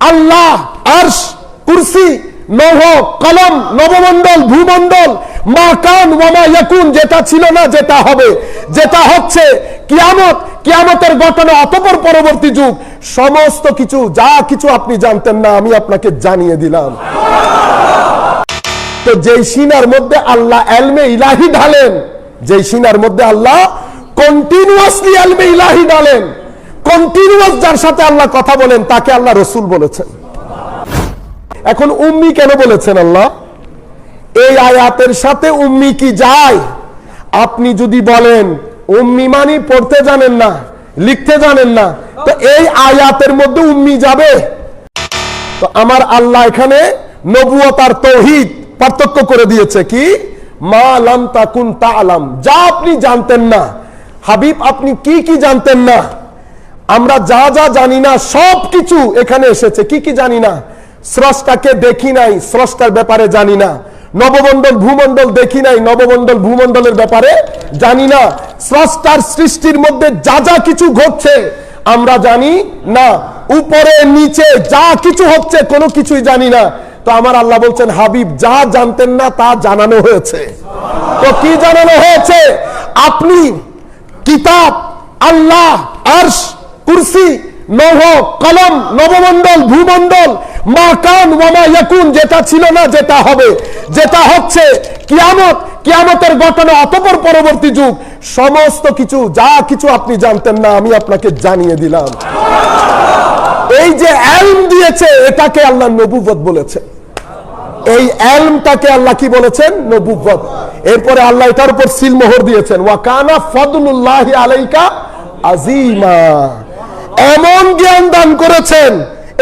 আল্লাহ, আর্শ, কুরসি নৌহ কলম, নবমণ্ডল, ভূমণ্ডল, মা কান ইয়াকুন, যেটা ছিল না, যেটা হবে। যেটা হচ্ছে কিয়ামত, কিয়ামতের ঘটনা, অতপর পরবর্তী যুগ। সমস্ত কিছু, যা কিছু আপনি জানতেন না, আমি আপনাকে জানিয়ে দিলাম। তো যেই সিনার মধ্যে আল্লাহ এলমে ইলাহি ঢালেন, যেই সিনার মধ্যে আল্লাহ কন্টিনিউয়াসলি এলমে ইলাহি ঢালেন কন্টিনিউয়াস যার সাথে আল্লাহ কথা বলেন, তাকে আল্লাহ রসুল বলেছেন। এখন উম্মি কেন বলেছেন আল্লাহ? এই আয়াতের সাথে উম্মি কি যায়? আপনি যদি বলেন, উম্মি মানি পড়তে জানেন না, লিখতে জানেন না, তো এই আয়াতের মধ্যে উম্মি যাবে। তো আমার আল্লাহ এখানে নবুয়তার তৌহিদ পার্থক্য করে দিয়েছে কি? মা আলাম তাকুন তা আলাম যা আপনি জানতেন না। হাবিব, আপনি কি কি জানতেন না? আমরা যা যা জানি না সব কিছু এখানে এসেছে। কি কি জানি না? স্রষ্টাকে দেখি নাই, স্রষ্টার ব্যাপারে জানি না। নবমণ্ডল, ভূমণ্ডল দেখি নাই, নবমণ্ডল, ভূমণ্ডলের ব্যাপারে জানি না। স্রষ্টার সৃষ্টির মধ্যে যা যা কিছু ঘটছে, আমরা জানি না। উপরে, নিচে যা কিছু হচ্ছে, কোনো কিছুই জানি না। তো আমার আল্লাহ বলছেন, হাবিব, যা জানতেন না, তা জানানো হয়েছে। তো কি জানানো হয়েছে? আপনি কিতাব, আল্লাহ, আরশ কুরসি নৌহ কলম, নবমণ্ডল, ভূমণ্ডল, মা কান ওয়ামা ইয়াকুন, যেটা ছিল না, যেটা হবে। যেটা হচ্ছে কিয়ামত, কিয়ামতের ঘটনা, অতপর পরবর্তী যুগ। সমস্ত কিছু, যা কিছু আপনি জানতেন না, আমি আপনাকে জানিয়ে দিলাম। এই যে এলম দিয়েছে, এটাকে আল্লাহ নবুবত বলেছে। এই এলমটাকে আল্লাহ কি বলেছেন? নবুবত এরপরে আল্লাহ এটার উপর সিলমোহর দিয়েছেন। ওয়াকানা ফদলুল্লাহ আলাইকা আজিমা। এমন জ্ঞান দান করেছেন,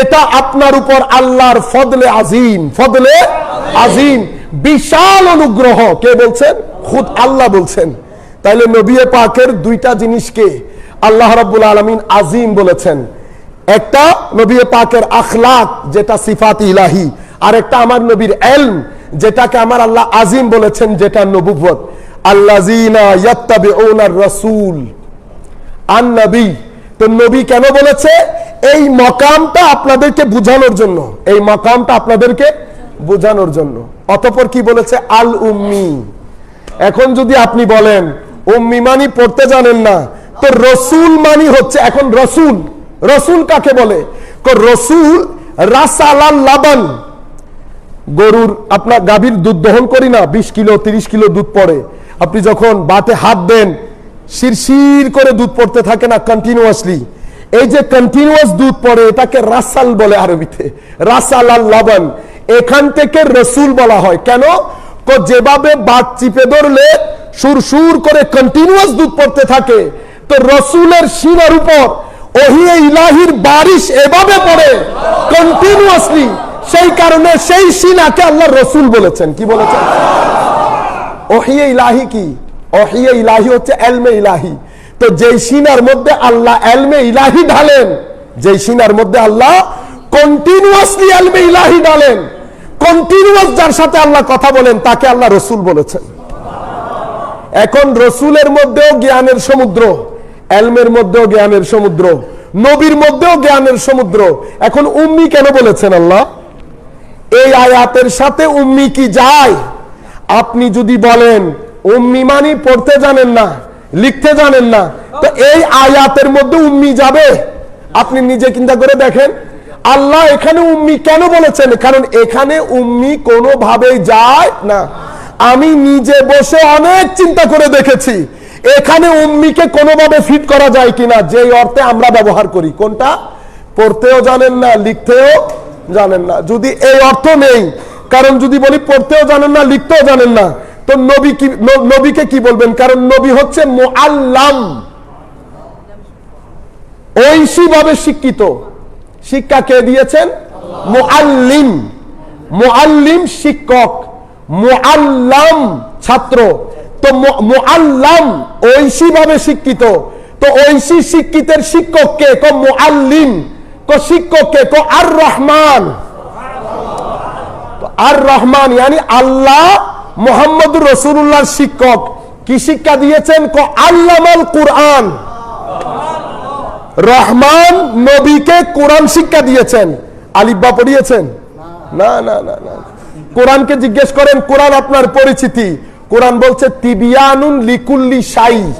এটা আপনার উপর আল্লাহর ফদলে আজিম ফদলে আজিম। বিশাল অনুগ্রহ। কে বলছেন? খুদ আল্লাহ বলছেন। তাইলে নবী পাকের দুইটা জিনিসকে আল্লাহ রাব্বুল আলামিন আজিম বলেছেন। একটা নবী পাকের আখলাক, যেটা সিফাত ইলাহি। আর একটা আমার নবীর এলম, যেটাকে আমার আল্লাহ আজিম বলেছেন, যেটা নবুবত। ইয়াত্তাবিউনার রাসূল আন নবী তো নবী কেন বলেছে? এই মকামটা আপনাদেরকে বুঝানোর জন্য। এই মকামটা আপনাদেরকে বোঝানোর জন্য। অতঃপর কি বলেছে? আল উম্মি। এখন যদি আপনি বলেন, উম্মি মানি পড়তে জানেন না, তো রসুল মানি হচ্ছে এখন রসুল। রসুল কাকে বলে? রসুল রাসালাল লাবান। গরুর আপনার গাভীর দুধ দহন করি না, বিশ কিলো, তিরিশ কিলো দুধ পড়ে। আপনি যখন বাতে হাত দেন শিরশির করে দুধ পড়তে থাকে না কন্টিনিউয়াসলি এই যে কন্টিনিউয়াস দুধ পড়ে, এটাকে রাসাল বলে আরবিতে। রাসাল আল লাবন। এখান থেকে রসুল বলা হয়। কেন? যেভাবে বাদ চিপে ধরলে সুর সুর করে কন্টিনিউয়াস দুধ পড়তে থাকে, তো রসুলের শিরার উপর ওহিয়ে ইলাহির বারিশ এভাবে পড়ে কন্টিনিউয়াসলি সেই কারণে সেই সিনাকে আল্লাহ রসুল বলেছেন। কি বলেছেন? ওহিয়ে ইলাহি কি? ওহিয়ে ইলাহি হচ্ছে এলমে ইলাহি। তো যেই সিনার মধ্যে আল্লাহ এলমে ইলাহি ঢালেন, যেই সিনার মধ্যে আল্লাহ কন্টিনিউয়াসলি এলমে ইলাহি ঢালেন কন্টিনিউয়াস যার সাথে আল্লাহ কথা বলেন, তাকে আল্লাহ রসুল বলেছেন। এখন রসুলের মধ্যেও জ্ঞানের সমুদ্র, এলমের মধ্যেও জ্ঞানের সমুদ্র, নবীর মধ্যেও জ্ঞানের সমুদ্র। এখন উম্মি কেন বলেছেন আল্লাহ? এই আয়াতের সাথে উম্মি কি যায়? আপনি যদি বলেন উম্মি মানি পড়তে জানেন না, লিখতে জানেন না। তো এই আয়াতের মধ্যে উম্মি যাবে? আপনি নিজে চিন্তা করে দেখেন। আল্লাহ এখানে উম্মি কেন বলেছেন? কারণ এখানে উম্মি কোনোভাবেই যায় না। আমি নিজে বসে অনেক চিন্তা করে দেখেছি। এখানে উম্মিকে কোনোভাবে ফিট করা যায় কিনা যে অর্থে আমরা ব্যবহার করি। কোনটা? পড়তেও জানেন না, লিখতেও জানেন না। যদি এই অর্থ নেই, কারণ যদি বলি পড়তেও জানেন না, লিখতেও জানেন না তো নবী কি নবীকে কি বলবেন? কারণ নবী হচ্ছে মোয়াল্লাম ঐশী ভাবে শিক্ষিত। শিক্ষা কে দিয়েছেন? মোয়াল্লিম মোয়াল্লিম শিক্ষক। মোয়াল্লাম ছাত্র। তো মোয়াল্লাম ঐশী ভাবে শিক্ষিত। তো ঐশী শিক্ষিতের শিক্ষককে ক? মোয়াল্লিম কো শিক্ষক কে? কো আর রহমান আর রহমান ইয়ানি আল্লাহ মোহাম্মদ রসুল্লাহর শিক্ষক কি শিক্ষা দিয়েছেন? ক, আল্লামাল কুরআন। রহমান নবীকে কোরআন শিক্ষা দিয়েছেন। আলিব্বা পড়িয়েছেন? না না না না। কোরআনকে জিজ্ঞেস করেন, কোরআন আপনার পরিচিতি? কোরআন বলছে, তিবিয়ানুন লিকুল্লি সাই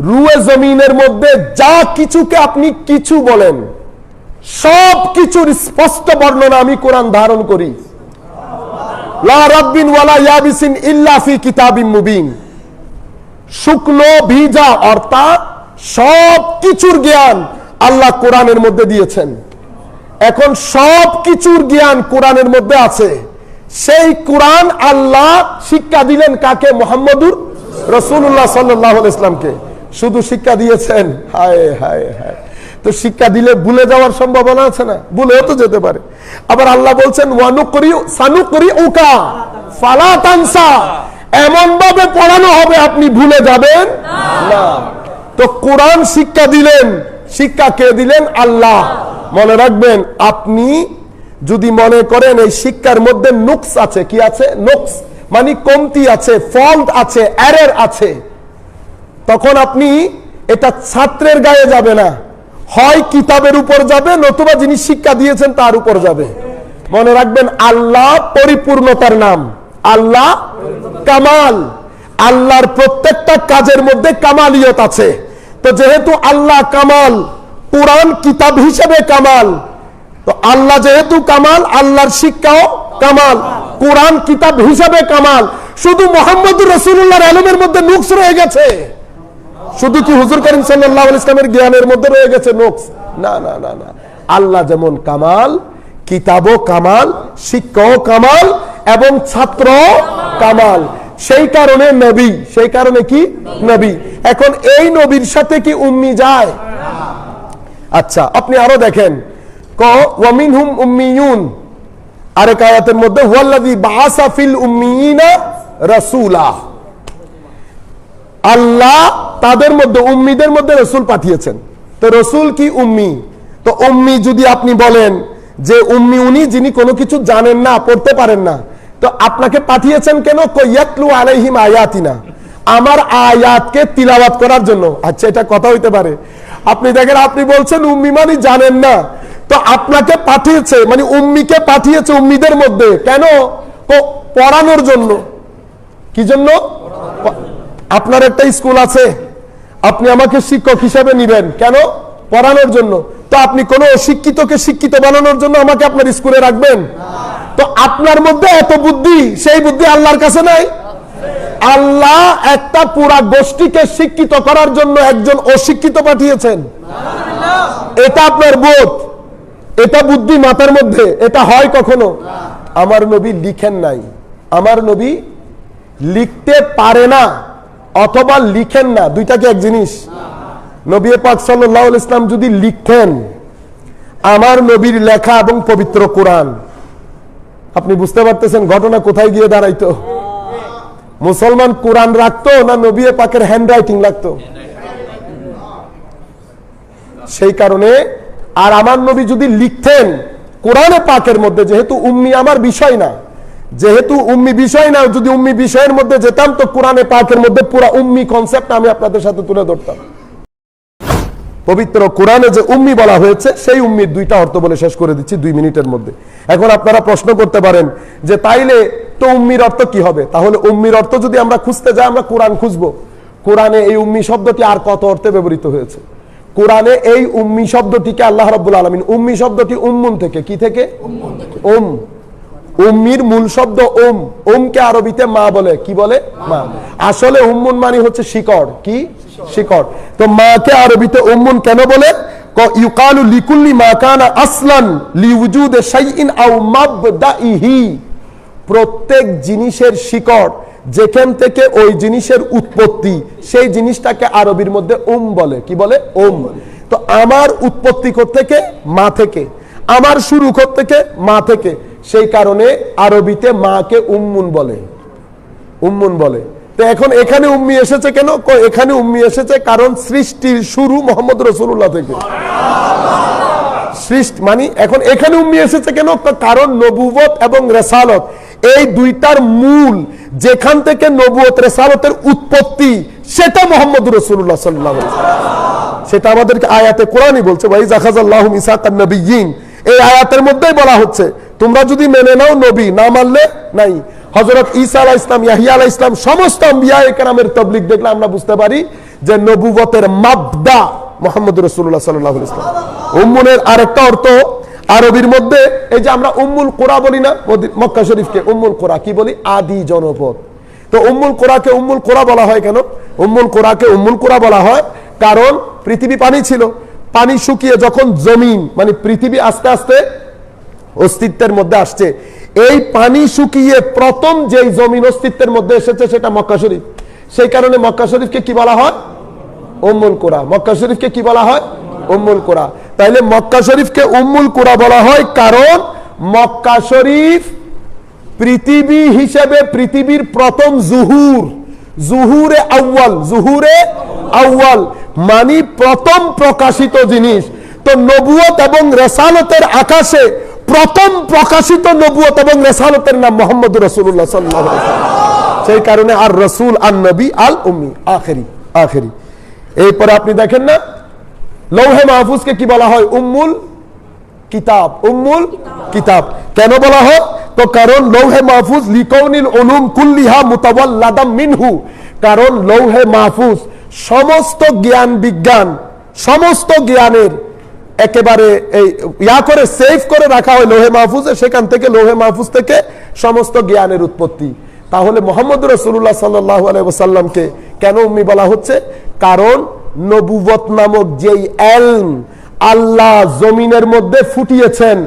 রুয়ে জমিনের মধ্যে যা কিছুকে আপনি কিছু বলেন সব কিছুর স্পষ্ট বর্ণনা আমি কোরআন ধারণ করি। শুকনো ভিজা জ্ঞান আল্লাহ কোরআনের মধ্যে আছে। সেই কোরআন আল্লাহ শিক্ষা দিলেন কাকে? মোহাম্মদুর রসুল্লাহ সাল্লাহ ইসলামকে শুধু শিক্ষা দিয়েছেন? হায় হায় হায়। তো শিক্ষা দিলে ভুলে যাওয়ার সম্ভাবনা আছে না? ভুলেও তো যেতে পারে। আবার আল্লাহ বলছেন, ওয়ানুকরি সানুকরি উকা ফালা তানসা। এমন ভাবে পড়ানো হবে, আপনি ভুলে যাবেন না। তো কোরআন শিক্ষা দিলেন, শিক্ষা কে দিলেন? আল্লাহ। মনে রাখবেন, আপনি যদি মনে করেন এই শিক্ষার মধ্যে নুকস আছে, কি আছে? নুকস মানে কমতি আছে, ফল্ট আছে, এরর আছে। তখন আপনি এটা ছাত্রের গায়ে যাবে না। হয় কিতাবের উপর যাবে, নতুবা যিনি শিক্ষা দিয়েছেন তার উপর যাবে। মনে রাখবেন, আল্লাহ পরিপূর্ণতার নাম। আল্লাহ কামাল। আল্লাহর প্রত্যেকটা কাজের মধ্যে কামালিয়ত আছে। তো যেহেতু আল্লাহ কামাল, কোরআন কিতাব হিসেবে কামাল, তো আল্লাহ যেহেতু কামাল, আল্লাহর শিক্ষাও কামাল। কোরআন কিতাব হিসাবে কামাল। শুধু মোহাম্মদ রসুল্লাহর আলমের মধ্যে নুকস রয়ে গেছে। শুধু কি হুজুর করিম সাল্লাহ ইসলামের জ্ঞানের মধ্যে রয়ে গেছে? নোকস না না না না। আল্লাহ যেমন কামাল, কিতাবও কামাল, শিক্ষাও কামাল এবং ছাত্র কামাল। সেই কারণে নবী, সেই কারণে কি? নবী। এখন এই নবীর সাথে কি উম্মি যায়? আচ্ছা আপনি আরও দেখেন। ক ওয়ামিন হুম উম্মিয়ুন। আরেক আয়াতের মধ্যে ওয়াল্লাযী বাআসা ফিল উম্মিয়িনা রাসূলা। আল্লাহ তাদের মধ্যে, উম্মিদের মধ্যে রসুল পাঠিয়েছেন। তো রসুল কি উম্মি? তো উম্মি যদি আপনি বলেন যে উম্মি উনি যিনি কোনো কিছু জানেন না, পড়তে পারেন না, তো আপনাকে পাঠিয়েছেন কেন? কইয়াতলু আলাইহিম আয়াতিনা। আমার আয়াতকে তিলাওয়াত করার জন্য। আচ্ছা এটা কথা হইতে পারে। আপনি দেখেন, আপনি বলছেন উম্মি মানে জানেন না। তো আপনাকে পাঠিয়েছে মানে উম্মিকে পাঠিয়েছে উম্মিদের মধ্যে। কেন? পড়ানোর জন্য। কি জন্য? আপনার একটা স্কুল আছে। আপনি আমাকে শিক্ষক হিসেবে নিবেন। কেন? পড়ানোর জন্য। তো আপনি কোন অশিক্ষিতকে শিক্ষিত বানানোর জন্য আমাকে আপনার স্কুলে রাখবেন? তো আপনার মধ্যে এত বুদ্ধি, সেই বুদ্ধি আল্লাহর কাছে নাই? আল্লাহ একটা পুরা গোষ্ঠীকে শিক্ষিত করার জন্য একজন অশিক্ষিত পাঠিয়েছেন। এটা আপনার বোধ। এটা বুদ্ধি মাথার মধ্যে। এটা হয় কখনো? আমার নবী লিখেন নাই। আমার নবী লিখতে পারে না। অথবা লিখেন না, দুইটা কি এক জিনিস? নবী পাক সাল্লাহ ইসলাম যদি লিখতেন, আমার নবীর লেখা এবং পবিত্র কোরআন, আপনি বুঝতে পারতেছেন ঘটনা কোথায় গিয়ে দাঁড়াইতো? মুসলমান কোরআন রাখতো না নবী পাকের হ্যান্ড রাইটিং লাগতো? সেই কারণে, আর আমার নবী যদি লিখতেন, কোরআনে পাকের মধ্যে, যেহেতু উম্মি আমার বিষয় না যেহেতু উম্মি বিষয় না, যদি উম্মি বিষয়ের মধ্যে যেতাম, তো কোরআনে পাকের মধ্যে পুরা উম্মি কনসেপ্ট আমি আপনাদের সাথে তুলে ধরতাম। পবিত্র কোরআনে যে উম্মি বলা হয়েছে, সেই উম্মির দুইটা অর্থ বলে শেষ করে দিচ্ছি দুই মিনিটের মধ্যে। এখন আপনারা প্রশ্ন করতে পারেন যে, তাইলে তো উম্মির অর্থ কি হবে? তাহলে উম্মির অর্থ যদি আমরা খুঁজতে যাই, আমরা কোরআন খুঁজবো। কোরআনে এই উম্মি শব্দটি আর কত অর্থে ব্যবহৃত হয়েছে? কোরআনে এই উম্মি শব্দটিকে আল্লাহ রাব্বুল আলামিন, উম্মি শব্দটি উম্মুন থেকে, কি থেকে? উম উম্মির মূল শব্দ ওম ওমকে আরবিতে মা বলে। কি বলে? মা। আসলে উম্মুন মানে হচ্ছে শিকড়। কি? শিকড়। তো মাকে আরবিতে উম্মুন কেন বলে? ইউকালু লিকুল্লি মা কানা আসলান লিউজুদে শাইইন আও মাবদাইহি। প্রত্যেক জিনিসের শিকড়, যেখান থেকে ওই জিনিসের উৎপত্তি, সেই জিনিসটাকে আরবির মধ্যে ওম বলে। কি বলে? ওম তো আমার উৎপত্তি থেকে মা থেকে। আমার শুরু থেকে মা থেকে। সেই কারণে আরবিতে মাকে উম্মুন বলে। উম্মুন বলে। তো এখন এখানে উম্মি এসেছে কেন? এখানে উম্মি এসেছে কারণ সৃষ্টির শুরু মোহাম্মদ রসুল্লাহ থেকে। সৃষ্টি মানে এখন এখানে উম্মি এসেছে কেন? কারণ নবুবত এবং রেসালত, এই দুইটার মূল যেখান থেকে নবুয়ত রেসালতের উৎপত্তি, সেটা মোহাম্মদ রসুল্লাহ সাল্লাহ সেটা আমাদেরকে আয়াতে কোরআনই বলছে ভাই জাখাজাল্লাহ মিসাকান নবিয়িন এই আয়াতের মধ্যেই বলা হচ্ছে তোমরা যদি মেনে নাও নবী, না মানলে নাই। হজরত ঈসা আলাহ ইসলাম ইয়াহিয়া আলাহ ইসলাম সমস্ত আম্বিয়া একরামের তবলিক দেখলে আমরা বুঝতে পারি যে নবুবতের মাবদা মোহাম্মদ রসুল্লাহ সাল্লাহ ইসলাম উম্মুনের আরেকটা অর্থ, আরবির মধ্যে, এই যে আমরা উম্মুল কোরা বলি না মক্কা শরীফকে উম্মুল কোরা, কি বলি? আদি জনপদ। তো উম্মুল কোরাকে উম্মুল কোরা বলা হয় কেন? উম্মুল কোরাকে উম্মুল কোরা বলা হয় কারণ পৃথিবী পানি ছিল। পানি শুকিয়ে যখন জমিন মানে পৃথিবী আস্তে আস্তে অস্তিত্বের মধ্যে আসছে। এই পানি শুকিয়ে প্রথম যেই জমিন অস্তিত্বের মধ্যে এসেছে সেটা মক্কা শরীফ। সেই কারণে মক্কা শরীফকে কি বলা হয়? উম্মুল কোরা। মক্কা শরীফকে কি বলা হয়? উম্মুল কোরা। তাইলে মক্কা শরীফকে উম্মুল কোরা বলা হয় কারণ মক্কা শরীফ পৃথিবী হিসেবে পৃথিবীর প্রথম জুহুর। জুহুরে আউয়াল। জুহুরে আউয়াল। মানে প্রথম প্রকাশিত জিনিস। তো নবুয়ত এবং রেসালতের আকাশে প্রথম প্রকাশিত নবুয়ত এবং রেসালতের নাম মোহাম্মদ রসুল্লাহ সাল্লাহ সেই কারণে আর রসুল আর নবী আল উম্মি, আখেরি আখেরি। এরপরে আপনি দেখেন না, লৌহে মাহফুজকে কি বলা হয়? উম্মুল কিতাব উম্মুল কিতাব। কেন বলা হয়? তো কারণ লৌহে মাহফুজ লিকৌনিল উলুম কুল্লিহা মুতাওয়াল্লাদাম মিনহু। কারণ লৌহে মাহফুজ সমস্ত জ্ঞান বিজ্ঞান, সমস্ত জ্ঞানের একেবারে এই ইয়া করে সেভ করে রাখা হয় লোহে মাহফুজে, সেখান থেকে লোহে মাহফুজ থেকে সমস্ত জ্ঞানের উৎপত্তি। তাহলে মোহাম্মদ রসুল্লাহ সাল্লাহ আলাইসাল্লামকে কেন উম্মি বলা হচ্ছে? কারণ নবুবত নামক যেই এলম আল্লাহ জমিনের মধ্যে ফুটিয়েছেন,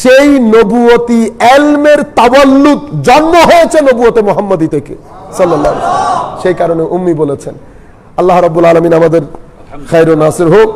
সেই নবুয়তি এলমের তাওয়াল্লুদ জন্ম হয়েছে নবুয়তে মোহাম্মদী থেকে ওয়াসাল্লাম। সেই কারণে উম্মি বলেছেন। আল্লাহ রাব্বুল আলামিন আমাদের খায়রুন নাসির হোক।